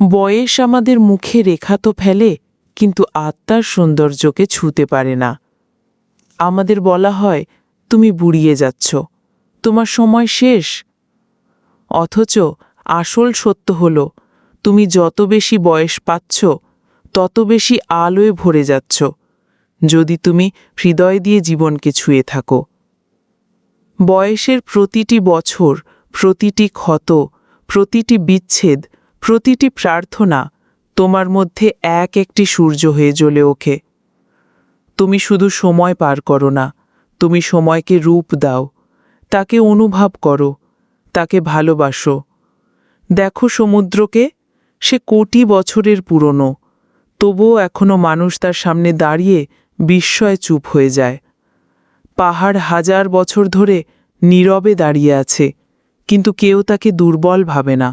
বয়স আমাদের মুখে রেখা তো ফেলে, কিন্তু আত্মার সৌন্দর্যকে ছুঁতে পারে না। আমাদের বলা হয়, তুমি বুড়িয়ে যাচ্ছ, তোমার সময় শেষ। অথচ আসল সত্য হল, তুমি যত বেশি বয়স পাচ্ছ, তত বেশি আলোয় ভরে যাচ্ছ, যদি তুমি হৃদয় দিয়ে জীবনকে ছুঁয়ে থাকো। বয়সের প্রতিটি বছর, প্রতিটি ক্ষত, প্রতিটি বিচ্ছেদ প্রতিটি প্রার্থনা তোমার মধ্যে এক একটি সূর্য হয়ে জ্বলে ওঠে। তুমি শুধু সময় পার করো না, তুমি সময়কে রূপ দাও, তাকে অনুভব করো, তাকে ভালোবাসো। দেখো সমুদ্রকে, সে কোটি বছরের পুরনো, তবুও এখনও মানুষ তার সামনে দাঁড়িয়ে বিস্ময়ে চুপ হয়ে যায়। পাহাড় হাজার বছর ধরে নীরবে দাঁড়িয়ে আছে, কিন্তু কেউ তাকে দুর্বল ভাবে না।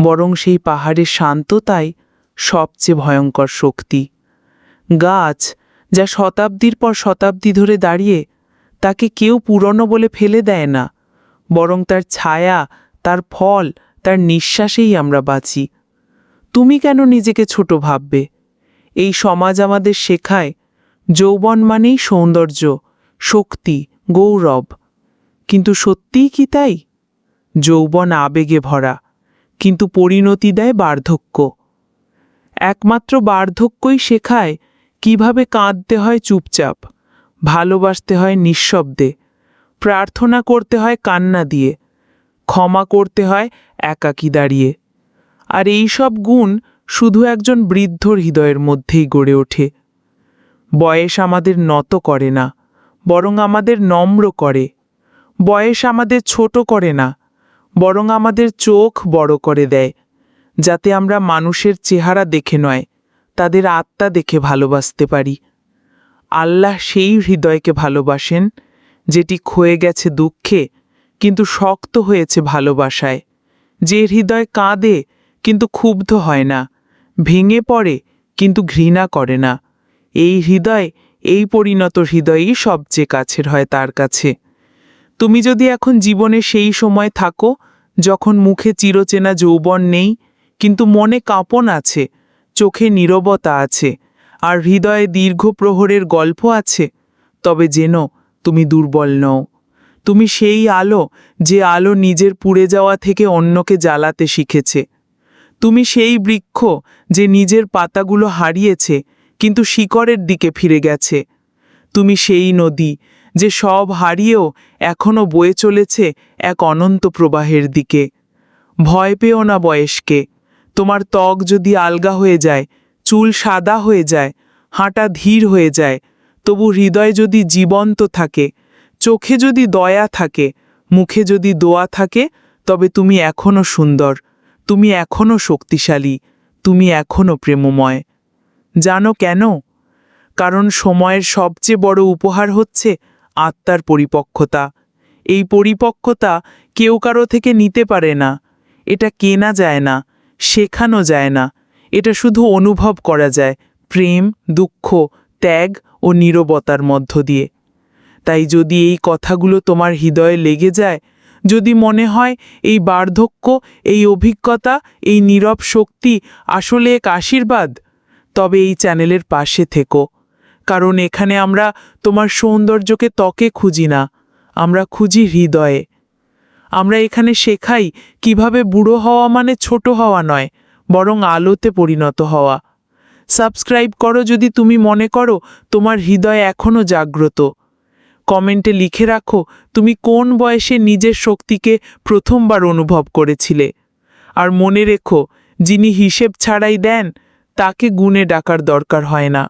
বরং সেই পাহাড়ের শান্ততাই সবচেয়ে ভয়ঙ্কর শক্তি। গাছ, যা শতাব্দীর পর শতাব্দী ধরে দাঁড়িয়ে, তাকে কেউ পুরনো বলে ফেলে দেয় না, বরং তার ছায়া, তার ফল, তার নিঃশ্বাসেই আমরা বাঁচি। তুমি কেন নিজেকে ছোট ভাববে? এই সমাজ আমাদের শেখায়, যৌবন মানেই সৌন্দর্য, শক্তি, গৌরব। কিন্তু সত্যিই কি তাই? যৌবন আবেগে ভরা। কিন্তু পরিণতি দেয় বার্ধক্য। একমাত্র বার্ধক্যই শেখায় কীভাবে কাঁদতে হয় চুপচাপ, ভালোবাসতে হয় নিঃশব্দে, প্রার্থনা করতে হয় কান্না দিয়ে, ক্ষমা করতে হয় একাকী দাঁড়িয়ে। আর এই সব গুণ শুধু একজন বৃদ্ধর হৃদয়ের মধ্যেই গড়ে ওঠে। বয়স আমাদের নত করে না, বরং আমাদের নম্র করে। বয়স আমাদের ছোট করে না বরং আমাদের চোখ বড় করে দেয়, যাতে আমরা মানুষের চেহারা দেখে নয়, তাদের আত্মা দেখে ভালোবাসতে পারি। আল্লাহ সেই হৃদয়কে ভালোবাসেন, যেটি ক্ষয়ে গেছে দুঃখে, কিন্তু শক্ত হয়েছে ভালোবাসায়। যে হৃদয় কাঁদে, কিন্তু ক্ষুব্ধ হয় না, ভেঙে পড়ে, কিন্তু ঘৃণা করে না। এই হৃদয়, এই পরিণত হৃদয়ই সবচেয়ে কাছের হয় তার কাছে। তুমি যদি এখন জীবনে সেই সময় থাকো যখন মুখে চিরচেনা যৌবন নেই, কিন্তু মনে কাঁপন আছে, চোখে নীরবতা আছে, আর হৃদয়ে দীর্ঘ প্রহরের গল্প আছে, তবে যেন তুমি দুর্বল নও। তুমি সেই আলো যে আলো নিজের পুড়ে যাওয়া থেকে অন্যকে জ্বালাতে শিখেছে। তুমি সেই বৃক্ষ যে নিজের পাতাগুলো হারিয়েছে, কিন্তু শিকড়ের দিকে ফিরে গেছে। তুমি সেই নদী যে সব হারিয়েও এখনও বয়ে চলেছে এক অনন্ত প্রবাহের দিকে। ভয় পেও না বয়সকে, তোমার ত্বক যদি আলগা হয়ে যায়, চুল সাদা হয়ে যায়, হাঁটা ধীর হয়ে যায়, তবু হৃদয় যদি জীবন্ত থাকে, চোখে যদি দয়া থাকে, মুখে যদি দোয়া থাকে, তবে তুমি এখনও সুন্দর, তুমি এখনও শক্তিশালী, তুমি এখনও প্রেমময়। জানো কেন? কারণ সময়ের সবচেয়ে বড় উপহার হচ্ছে আত্মার পরিপক্কতা। এই পরিপক্কতা কেউ কারও থেকে নিতে পারে না। এটা কেনা যায় না, শেখানো যায় না। এটা শুধু অনুভব করা যায়, প্রেম, দুঃখ, ত্যাগ ও নীরবতার মধ্য দিয়ে। তাই যদি এই কথাগুলো তোমার হৃদয়ে লেগে যায়, যদি মনে হয় এই বার্ধক্য, এই অভিজ্ঞতা, এই নীরব শক্তি আসলে এক আশীর্বাদ, তবে এই চ্যানেলের পাশে থেকো। কারণ এখানে আমরা তোমার সৌন্দর্যকে ত্বকে খুঁজি না, আমরা খুঁজি হৃদয়ে। আমরা এখানে শেখাই কীভাবে বুড়ো হওয়া মানে ছোট হওয়া নয়, বরং আলোতে পরিণত হওয়া। সাবস্ক্রাইব করো যদি তুমি মনে করো তোমার হৃদয় এখনও জাগ্রত। কমেন্টে লিখে রাখো তুমি কোন বয়সে নিজের শক্তিকে প্রথমবার অনুভব করেছিলে। আর মনে রেখো, যিনি হিসেব ছাড়াই দেন, তাকে গুণে ডাকার দরকার হয় না।